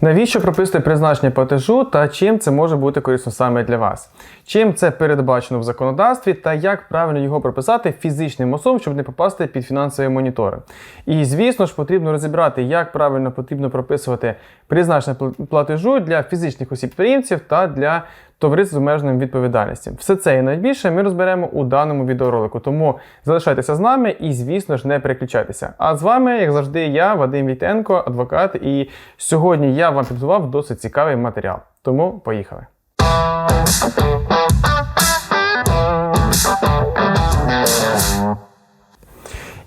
Навіщо прописати призначення платежу та чим це може бути корисно саме для вас? Чим це передбачено в законодавстві та як правильно його прописати фізичним особам, щоб не попасти під фінансові монітори? І звісно ж потрібно розібрати, як правильно потрібно прописувати призначення платежу для фізичних осіб-підприємців та для товариств з обмеженою відповідальністю. Все це і найбільше ми розберемо у даному відеоролику. Тому залишайтеся з нами і, звісно ж, не переключайтеся. А з вами, як завжди, я, Вадим Війтенко, адвокат, і сьогодні я вам підготував досить цікавий матеріал. Тому поїхали.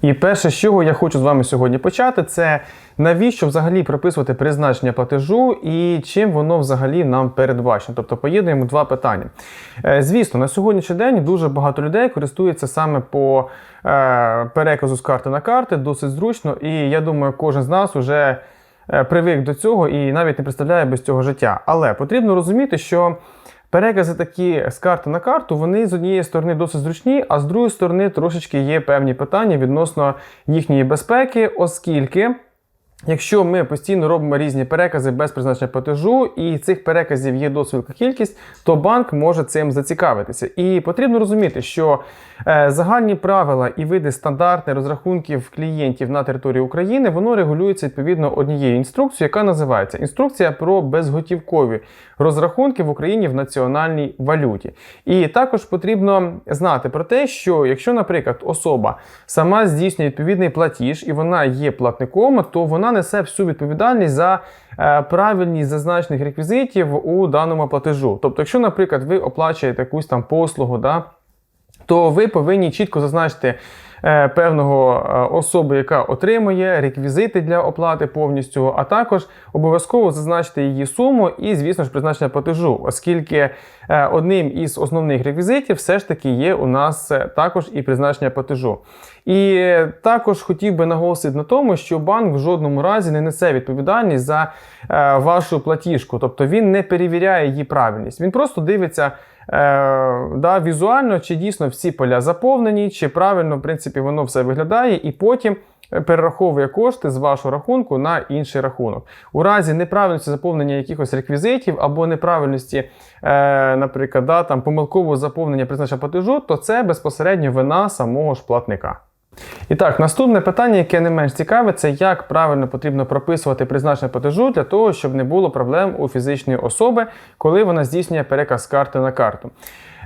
І перше, з чого я хочу з вами сьогодні почати, це навіщо взагалі прописувати призначення платежу і чим воно взагалі нам передбачено. Тобто поєднуємо два питання. Е, Звісно, на сьогоднішній день дуже багато людей користуються саме по е, переказу з карти на карти, досить зручно, і я думаю, кожен з нас вже е, привик до цього і навіть не представляє без цього життя. Але потрібно розуміти, що Перекази такі з карти на карту, вони з однієї сторони досить зручні, а з другої сторони трошечки є певні питання відносно їхньої безпеки, оскільки. Якщо ми постійно робимо різні перекази без призначення платежу, і цих переказів є досить велика кількість, то банк може цим зацікавитися. І потрібно розуміти, що е, загальні правила і види стандартних розрахунків клієнтів на території України воно регулюється відповідно однією інструкцією, яка називається інструкція про безготівкові розрахунки в Україні в національній валюті. І також потрібно знати про те, що якщо, наприклад, особа сама здійснює відповідний платіж і вона є платником, то вона несе всю відповідальність за е, правильність зазначених реквізитів у даному платежу. Тобто, якщо, наприклад, ви оплачуєте якусь там послугу, да, то ви повинні чітко зазначити певного е, особи, яка отримує реквізити для оплати повністю, а також обов'язково зазначити її суму і, звісно ж, призначення платежу, оскільки е, одним із основних реквізитів все ж таки є у нас е, також і призначення платежу. І е, також хотів би наголосити на тому, що банк в жодному разі не несе відповідальність за е, вашу платіжку, тобто він не перевіряє її правильність. Він просто дивиться. Е, да, візуально, чи дійсно всі поля заповнені, чи правильно, в принципі, воно все виглядає, і потім перераховує кошти з вашого рахунку на інший рахунок. У разі неправильності заповнення якихось реквізитів або неправильності, е, наприклад, да, там, помилкового заповнення призначення платежу, то це безпосередньо вина самого ж платника. І так, наступне питання, яке не менш цікаве, це як правильно потрібно прописувати призначення платежу для того, щоб не було проблем у фізичної особи, коли вона здійснює переказ карти на карту.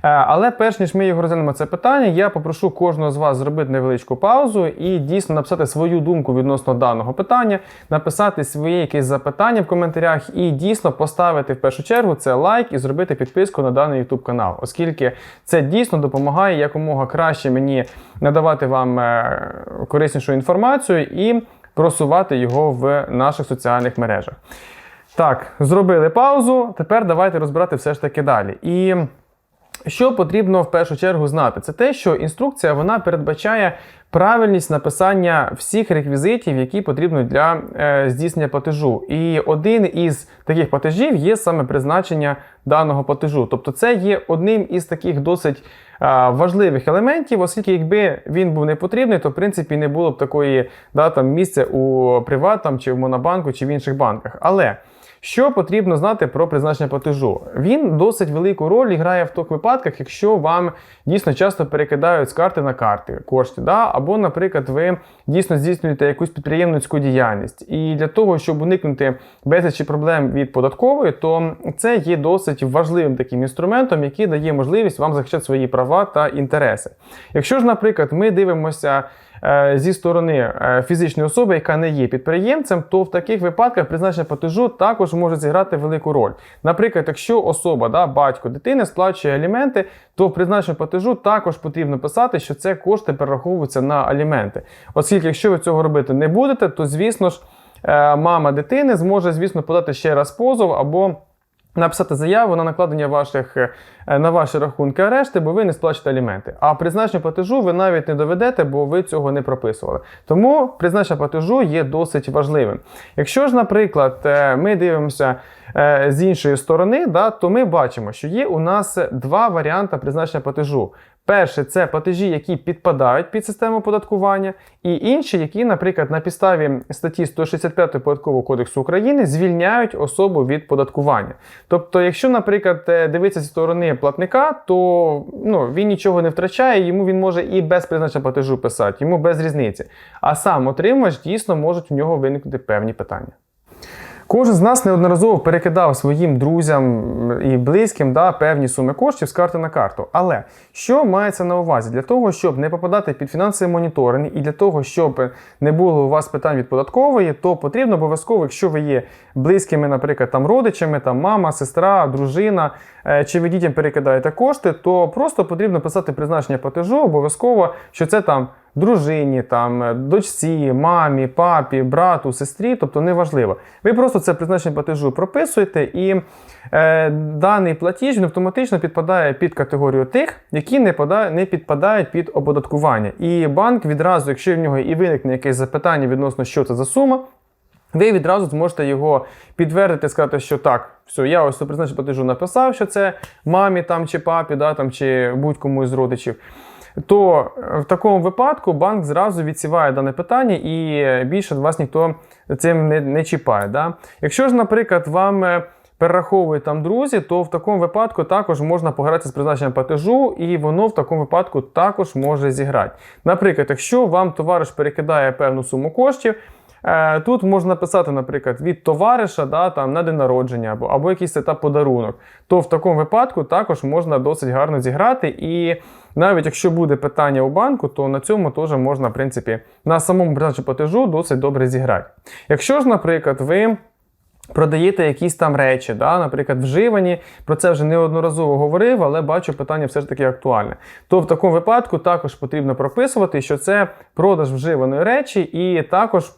Е, Але перш ніж ми його розглянемо це питання, я попрошу кожного з вас зробити невеличку паузу і дійсно написати свою думку відносно даного питання, написати свої якісь запитання в коментарях і дійсно поставити в першу чергу це лайк і зробити підписку на даний YouTube канал, оскільки це дійсно допомагає якомога краще мені надавати вам е, кориснішу інформацію і просувати його в наших соціальних мережах. Так, зробили паузу. Тепер давайте розбирати все ж таки далі. І що потрібно в першу чергу знати? Це те, що інструкція вона передбачає правильність написання всіх реквізитів, які потрібні для е, здійснення платежу. І один із таких платежів є саме призначення даного платежу. Тобто, це є одним із таких досить е, важливих елементів, оскільки якби він був не потрібний, то в принципі не було б такої да, там, місця у Приват там, чи в Монобанку, чи в інших банках. Але що потрібно знати про призначення платежу? Він досить велику роль грає в тих випадках, якщо вам дійсно часто перекидають з карти на карти кошти, да? або, наприклад, ви дійсно здійснюєте якусь підприємницьку діяльність. І для того, щоб уникнути безлічі проблем від податкової, то це є досить важливим таким інструментом, який дає можливість вам захищати свої права та інтереси. Якщо ж, наприклад, ми дивимося. Е, Зі сторони е, фізичної особи, яка не є підприємцем, то в таких випадках призначення платежу також може зіграти велику роль. Наприклад, якщо особа, да, батько дитини сплачує аліменти, то в призначенні платежу також потрібно писати, що це кошти перераховуються на аліменти. Оскільки, якщо ви цього робити не будете, то звісно ж е, мама дитини зможе, звісно, подати ще раз позов або. Написати заяву на накладення ваших е, на ваші рахунки арешти, бо ви не сплачуєте аліменти. А призначення платежу ви навіть не доведете, бо ви цього не прописували. Тому призначення платежу є досить важливим. Якщо ж, наприклад, е, ми дивимося е, з іншої сторони, да, то ми бачимо, що є у нас два варіанти призначення платежу. Перше, це платежі, які підпадають під систему оподаткування, і інші, які, наприклад, на підставі статті 165 Податкового кодексу України звільняють особу від податкування. Тобто, якщо, наприклад, е, дивитися зі сторони платника, то ну, він нічого не втрачає, йому він може і без призначення платежу писати, йому без різниці. А сам отримувач дійсно можуть у нього виникнути певні питання. Кожен з нас неодноразово перекидав своїм друзям і близьким да, певні суми коштів з карти на карту. Але що мається на увазі? Для того, щоб не попадати під фінансовий моніторинг і для того, щоб не було у вас питань від податкової, то потрібно обов'язково, якщо ви є близькими, наприклад, там родичами, там мама, сестра, дружина, е, чи ви дітям перекидаєте кошти, то просто потрібно писати призначення платежу обов'язково, що це там дружині, там, е, дочці, мамі, папі, брату, сестрі, тобто неважливо. Ви просто це призначення платежу прописуєте, і е, даний платіж він автоматично підпадає під категорію тих, які не, пода- не підпадають під оподаткування. І банк відразу, якщо в нього і виникне якесь запитання відносно, що це за сума, ви відразу зможете його підтвердити, сказати, що так, все, я ось призначення платежу написав, що це мамі там чи папі, да, там, чи будь-кому із родичів. То е, в такому випадку банк зразу відсіває дане питання і е, більше вас ніхто цим не, не чіпає. Да? Якщо ж, наприклад, вам е, перераховують там друзі, то в такому випадку також можна пограти з призначенням платежу, і воно в такому випадку також може зіграти. Наприклад, якщо вам товариш перекидає певну суму коштів. Е, Тут можна написати, наприклад, від товариша да, там, на день народження або, або якийсь етап подарунок. То в такому випадку також можна досить гарно зіграти. І навіть якщо буде питання у банку, то на цьому теж можна, в принципі, на самому призначенні платежу досить добре зіграти. Якщо ж, наприклад, ви. Продаєте якісь там речі, да, наприклад, вживані. Про це вже неодноразово говорив, але бачу, питання все ж таки актуальне. То в такому випадку також потрібно прописувати, що це продаж вживаної речі, і також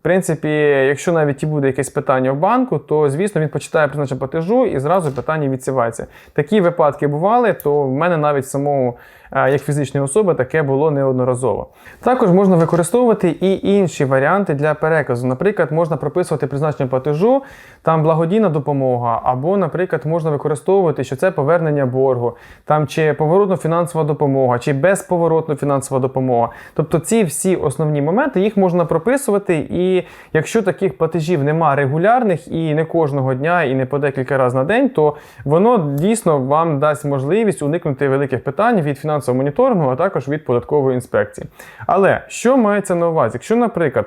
в принципі, якщо навіть і буде якесь питання в банку, то звісно він почитає призначення платежу і зразу питання відсівається. Такі випадки бували, то в мене навіть самому, як фізичної особи, таке було неодноразово. Також можна використовувати і інші варіанти для переказу. Наприклад, можна прописувати призначення платежу, там благодійна допомога, або, наприклад, можна використовувати, що це повернення боргу, там чи поворотно фінансова допомога, чи безповоротно фінансова допомога. Тобто ці всі основні моменти їх можна прописувати. І якщо таких платежів нема регулярних і не кожного дня, і не по декілька разів на день, то воно дійсно вам дасть можливість уникнути великих питань від фінансового моніторингу, а також від податкової інспекції. Але що мається на увазі? Якщо, наприклад,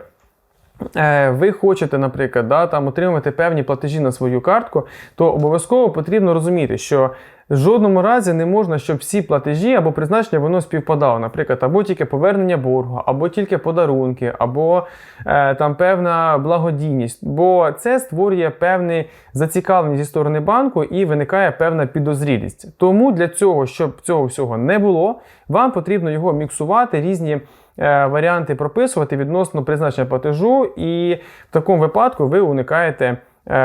е, ви хочете, наприклад, да, там, отримати певні платежі на свою картку, то обов'язково потрібно розуміти, що в жодному разі не можна, щоб всі платежі або призначення воно співпадало. Наприклад, або тільки повернення боргу, або тільки подарунки, або е, там певна благодійність. Бо це створює певну зацікавленість зі сторони банку і виникає певна підозрілість. Тому для цього, щоб цього всього не було, вам потрібно його міксувати, різні. е, Варіанти прописувати відносно призначення платежу, і в такому випадку ви уникаєте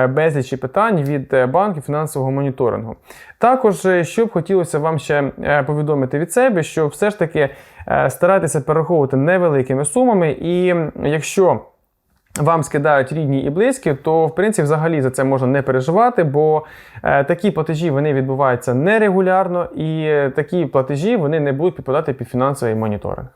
безлічі питань від е, банків фінансового моніторингу. Також, е, що б хотілося вам ще е, повідомити від себе, що все ж таки е, старайтеся перераховувати невеликими сумами, і якщо вам скидають рідні і близькі, то в принципі взагалі за це можна не переживати, бо е, такі платежі вони відбуваються нерегулярно, і е, такі платежі вони не будуть підпадати під фінансовий моніторинг.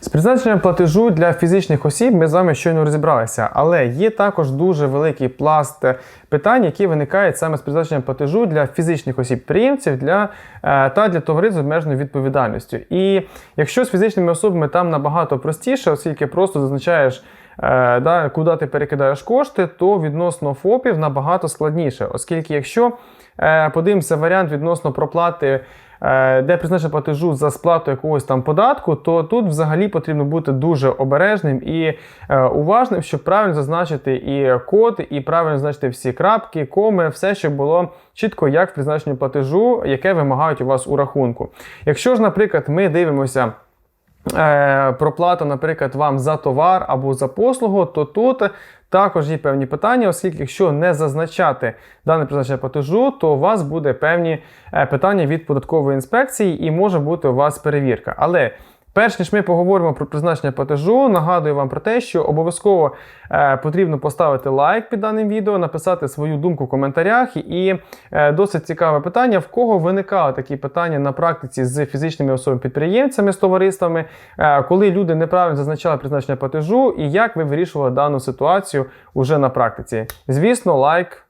З призначенням платежу для фізичних осіб ми з вами щойно розібралися, але є також дуже великий пласт е, питань, які виникають саме з призначенням платежу для фізичних осіб-приємців для, е, та для товариств з обмеженою відповідальністю. І якщо з фізичними особами там набагато простіше, оскільки просто зазначаєш. Е, Да, куди ти перекидаєш кошти, то відносно ФОПів набагато складніше, оскільки якщо е, подивимося варіант відносно проплати е, де призначення платежу за сплату якогось там податку, то тут взагалі потрібно бути дуже обережним і уважним, щоб правильно зазначити і код, і правильно зазначити всі крапки, коми, все, щоб було чітко як в призначенні платежу, яке вимагають у вас у рахунку. Якщо ж, наприклад, ми дивимося. Е, проплата, наприклад, вам за товар або за послугу, то тут також є певні питання, оскільки якщо не зазначати дане призначення платежу, то у вас буде певні е, питання від податкової інспекції і може бути у вас перевірка. Але Перш ніж ми поговоримо про призначення платежу, нагадую вам про те, що обов'язково е, потрібно поставити лайк під даним відео, написати свою думку в коментарях. І е, досить цікаве питання: в кого виникали такі питання на практиці з фізичними особами-підприємцями, з товариствами, е, коли люди неправильно зазначали призначення платежу, і як ви вирішували дану ситуацію уже на практиці. Звісно, лайк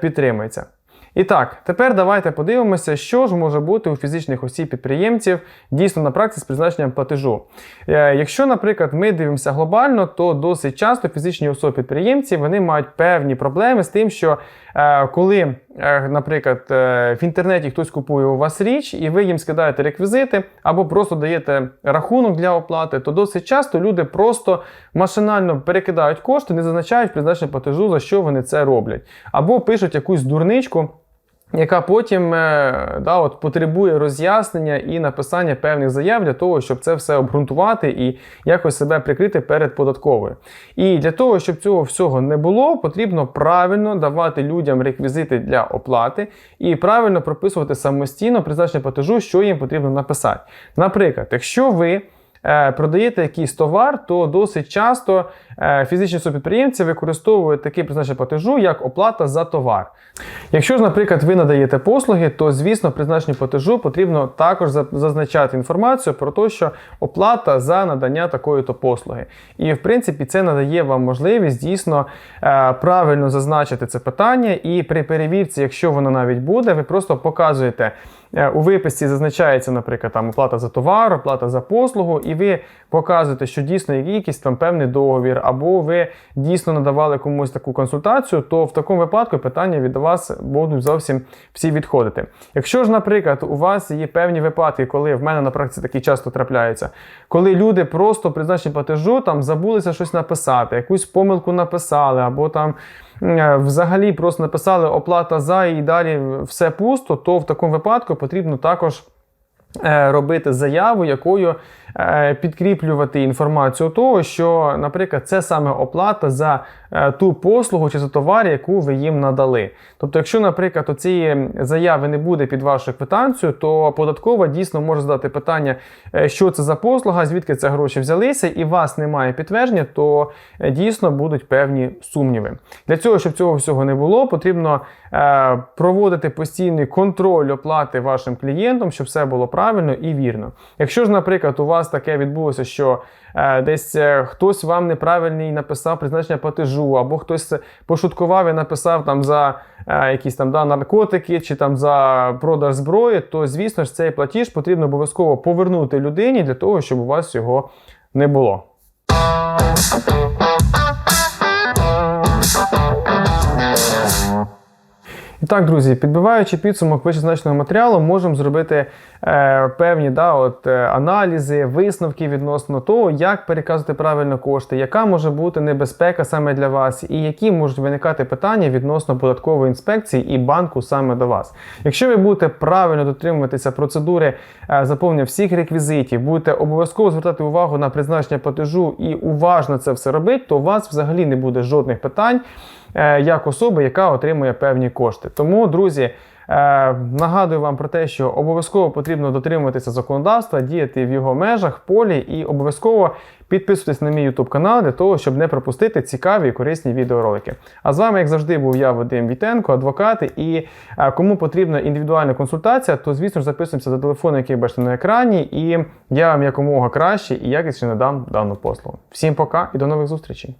підтримується. І так, тепер давайте подивимося, що ж може бути у фізичних осіб підприємців дійсно на практиці з призначенням платежу. Е, Якщо, наприклад, ми дивимося глобально, то досить часто фізичні особи підприємці вони мають певні проблеми з тим, що е, коли, е, наприклад, в інтернеті хтось купує у вас річ, і ви їм скидаєте реквізити, або просто даєте рахунок для оплати, то досить часто люди просто машинально перекидають кошти, не зазначають призначення платежу, за що вони це роблять, або пишуть якусь дурничку яка потім е, да, от, потребує роз'яснення і написання певних заяв для того, щоб це все обґрунтувати і якось себе прикрити перед податковою. І для того, щоб цього всього не було, потрібно правильно давати людям реквізити для оплати і правильно прописувати самостійно призначення платежу, що їм потрібно написати. Наприклад, якщо ви продаєте якийсь товар, то досить часто е, фізичні підприємці використовують таке призначення платежу, як оплата за товар. Якщо ж, наприклад, ви надаєте послуги, то звісно призначенню платежу потрібно також зазначати інформацію про те, що оплата за надання такої то послуги. І в принципі це надає вам можливість дійсно е, правильно зазначити це питання, і при перевірці, якщо воно навіть буде, ви просто показуєте. е, У виписці зазначається, наприклад, там оплата за товар, оплата за послугу, і ви показуєте, що дійсно є якийсь там певний договір, або ви дійсно надавали комусь таку консультацію, то в такому випадку питання від вас будуть зовсім всі відходити. Якщо ж, наприклад, у вас є певні випадки, коли в мене на практиці такі часто трапляються, коли люди просто при значенні платежу там забулися щось написати, якусь помилку написали, або там е, взагалі просто написали оплата за і далі все пусто, то в такому випадку потрібно також е, робити заяву, якою підкріплювати інформацію того, що, наприклад, це саме оплата за е, ту послугу чи за товар, яку ви їм надали. Тобто, якщо, наприклад, цієї заяви не буде під вашою квитанцією, то податкова дійсно може задати питання, е, що це за послуга, звідки це гроші взялися, і вас немає підтвердження, то е, дійсно будуть певні сумніви. Для цього, щоб цього всього не було, потрібно е, проводити постійний контроль оплати вашим клієнтам, щоб все було правильно і вірно. Якщо ж, наприклад, у вас таке відбулося, що е, десь е, хтось вам неправильний написав призначення платежу, або хтось пошуткував і написав там за е, якісь там да, наркотики чи там за продаж зброї, то звісно ж цей платіж потрібно обов'язково повернути людині для того, щоб у вас його не було. Так, друзі, підбиваючи підсумок вищезначеного матеріалу, можемо зробити е, певні да, от, е, аналізи, висновки відносно того, як переказувати правильно кошти, яка може бути небезпека саме для вас, і які можуть виникати питання відносно податкової інспекції і банку саме до вас. Якщо ви будете правильно дотримуватися процедури е, заповнення всіх реквізитів, будете обов'язково звертати увагу на призначення платежу і уважно це все робити, то у вас взагалі не буде жодних питань як особи, яка отримує певні кошти. Тому, друзі, е, нагадую вам про те, що обов'язково потрібно дотримуватися законодавства, діяти в його межах, полі і обов'язково підписуйтесь на мій YouTube канал для того, щоб не пропустити цікаві і корисні відеоролики. А з вами, як завжди, був я, Вадим Вітенко, адвокат. І е, кому потрібна індивідуальна консультація, то звісно ж записуємося за телефоном, який бачите на екрані, і я вам якомога краще і якісно надам дану послугу. Всім пока і до нових зустрічей!